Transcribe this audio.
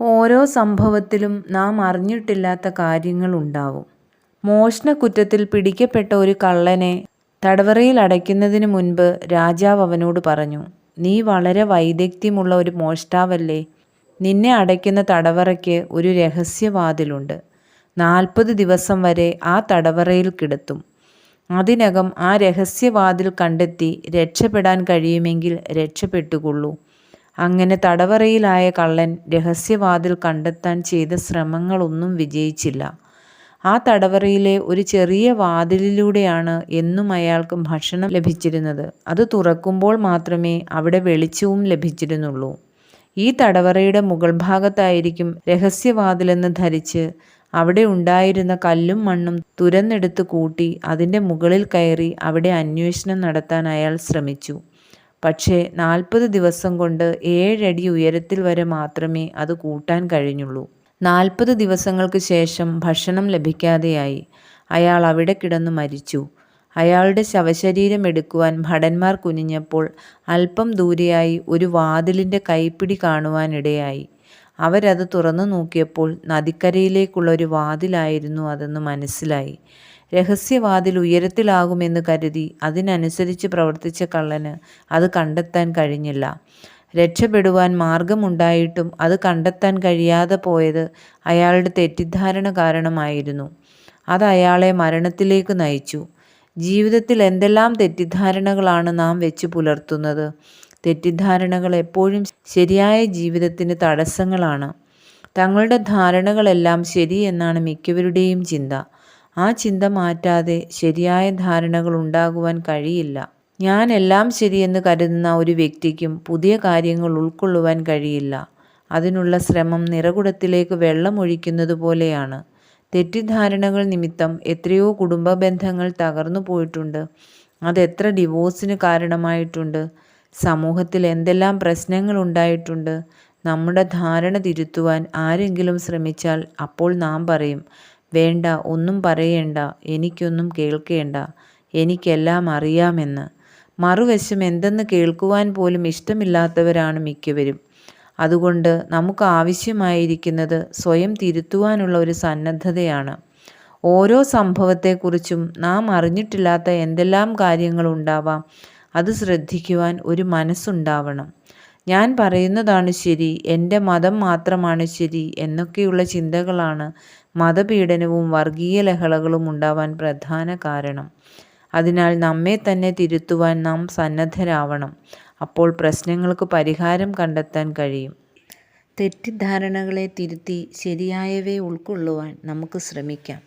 ഓരോ സംഭവത്തിലും നാം അറിഞ്ഞിട്ടില്ലാത്ത കാര്യങ്ങളുണ്ടാവും. മോഷണക്കുറ്റത്തിൽ പിടിക്കപ്പെട്ട ഒരു കള്ളനെ തടവറയിൽ അടയ്ക്കുന്നതിന് മുൻപ് രാജാവ് അവനോട് പറഞ്ഞു, "നീ വളരെ വൈദഗ്ധ്യമുള്ള ഒരു മോഷ്ടാവല്ലേ. നിന്നെ അടയ്ക്കുന്ന തടവറയ്ക്ക് ഒരു രഹസ്യവാതിലുണ്ട്. നാൽപ്പത് ദിവസം വരെ ആ തടവറയിൽ കിടത്തും. അതിനകം ആ രഹസ്യവാതിൽ കണ്ടെത്തി രക്ഷപ്പെടാൻ കഴിയുമെങ്കിൽ രക്ഷപ്പെട്ടുകൊള്ളൂ. " അങ്ങനെ തടവറയിലായ കള്ളൻ രഹസ്യവാതിൽ കണ്ടെത്താൻ ചെയ്ത ശ്രമങ്ങളൊന്നും വിജയിച്ചില്ല. ആ തടവറയിലെ ഒരു ചെറിയ വാതിലിലൂടെയാണ് എന്നും അയാൾക്ക് ഭക്ഷണം ലഭിച്ചിരുന്നത്. അത് തുറക്കുമ്പോൾ മാത്രമേ അവിടെ വെളിച്ചവും ലഭിച്ചിരുന്നുള്ളൂ. ഈ തടവറയുടെ മുകൾഭാഗത്തായിരിക്കും രഹസ്യവാതിലെന്ന് ധരിച്ച് അവിടെ ഉണ്ടായിരുന്ന കല്ലും മണ്ണും തുരന്നെടുത്ത് കൂട്ടി അതിന്റെ മുകളിൽ കയറി അവിടെ അന്വേഷണം നടത്താൻ അയാൾ ശ്രമിച്ചു. പക്ഷേ നാൽപ്പത് ദിവസം കൊണ്ട് ഏഴടി ഉയരത്തിൽ വരെ മാത്രമേ അത് കൂട്ടാൻ കഴിഞ്ഞുള്ളൂ. നാൽപ്പത് ദിവസങ്ങൾക്ക് ശേഷം ഭക്ഷണം ലഭിക്കാതെയായി. അയാൾ അവിടെ കിടന്നു മരിച്ചു. അയാളുടെ ശവശരീരം എടുക്കുവാൻ ഭടന്മാർ കുനിഞ്ഞപ്പോൾ അല്പം ദൂരെയായി ഒരു വാതിലിന്റെ കൈപ്പിടി കാണുവാനിടയായി അവരത് തുറന്നു നോക്കിയപ്പോൾ നദിക്കരയിലേക്കുള്ള ഒരു വാതിലായിരുന്നു അതെന്ന് മനസ്സിലായി. രഹസ്യവാതിൽ ഉയരത്തിലാകുമെന്ന് കരുതി അതിനനുസരിച്ച് പ്രവർത്തിച്ച കള്ളന് അത് കണ്ടെത്താൻ കഴിഞ്ഞില്ല. രക്ഷപ്പെടുവാൻ മാർഗമുണ്ടായിട്ടും അത് കണ്ടെത്താൻ കഴിയാതെ പോയത് അയാളുടെ തെറ്റിദ്ധാരണ കാരണമായിരുന്നു. അത് അയാളെ മരണത്തിലേക്ക് നയിച്ചു. ജീവിതത്തിൽ എന്തെല്ലാം തെറ്റിദ്ധാരണകളാണ് നാം വെച്ച് പുലർത്തുന്നത്. തെറ്റിദ്ധാരണകൾ എപ്പോഴും ശരിയായ ജീവിതത്തിന് തടസ്സങ്ങളാണ്. തങ്ങളുടെ ധാരണകളെല്ലാം ശരി എന്നാണ് മിക്കവരുടെയും ചിന്ത. ആ ചിന്ത മാറ്റാതെ ശരിയായ ധാരണകൾ ഉണ്ടാകുവാൻ കഴിയില്ല. ഞാൻ എല്ലാം ശരിയെന്ന് കരുതുന്ന ഒരു വ്യക്തിക്കും പുതിയ കാര്യങ്ങൾ ഉൾക്കൊള്ളുവാൻ കഴിയില്ല. അതിനുള്ള ശ്രമം നിറകുടത്തിലേക്ക് വെള്ളമൊഴിക്കുന്നത് പോലെയാണ് തെറ്റിദ്ധാരണകൾ നിമിത്തം എത്രയോ കുടുംബ ബന്ധങ്ങൾ തകർന്നു പോയിട്ടുണ്ട്. അതെത്ര ഡിവോഴ്സിന് കാരണമായിട്ടുണ്ട്. സമൂഹത്തിൽ എന്തെല്ലാം പ്രശ്നങ്ങൾ ഉണ്ടായിട്ടുണ്ട്. നമ്മുടെ ധാരണ തിരുത്തുവാൻ ആരെങ്കിലും ശ്രമിച്ചാൽ അപ്പോൾ നാം പറയും, "വേണ്ട ഒന്നും പറയേണ്ട. എനിക്കൊന്നും കേൾക്കേണ്ട. എനിക്കെല്ലാം അറിയാമെന്ന് മറുവശം എന്തെന്ന് കേൾക്കുവാൻ പോലും ഇഷ്ടമില്ലാത്തവരാണ് മിക്കവരും. അതുകൊണ്ട് നമുക്ക് ആവശ്യമായിരിക്കുന്നത് സ്വയം തിരുത്തുവാനുള്ള ഒരു സന്നദ്ധതയാണ്. ഓരോ സംഭവത്തെക്കുറിച്ചും നാം അറിഞ്ഞിട്ടില്ലാത്ത എന്തെല്ലാം കാര്യങ്ങളുണ്ടാവാം. അത് ശ്രദ്ധിക്കുവാൻ ഒരു മനസ്സുണ്ടാവണം. ഞാൻ പറയുന്നതാണ് ശരി, എന്റെ മതം മാത്രമാണ് ശരി എന്നൊക്കെയുള്ള ചിന്തകളാണ് മതപീഡനവും വർഗീയ ലഹളകളും ഉണ്ടാവാൻ പ്രധാന കാരണം. അതിനാൽ നമ്മെ തന്നെ തിരുത്തുവാൻ നാം സന്നദ്ധരാവണം. അപ്പോൾ പ്രശ്നങ്ങൾക്ക് പരിഹാരം കണ്ടെത്താൻ കഴിയും. തെറ്റിദ്ധാരണകളെ തിരുത്തി ശരിയായവയെ ഉൾക്കൊള്ളുവാൻ നമുക്ക് ശ്രമിക്കാം.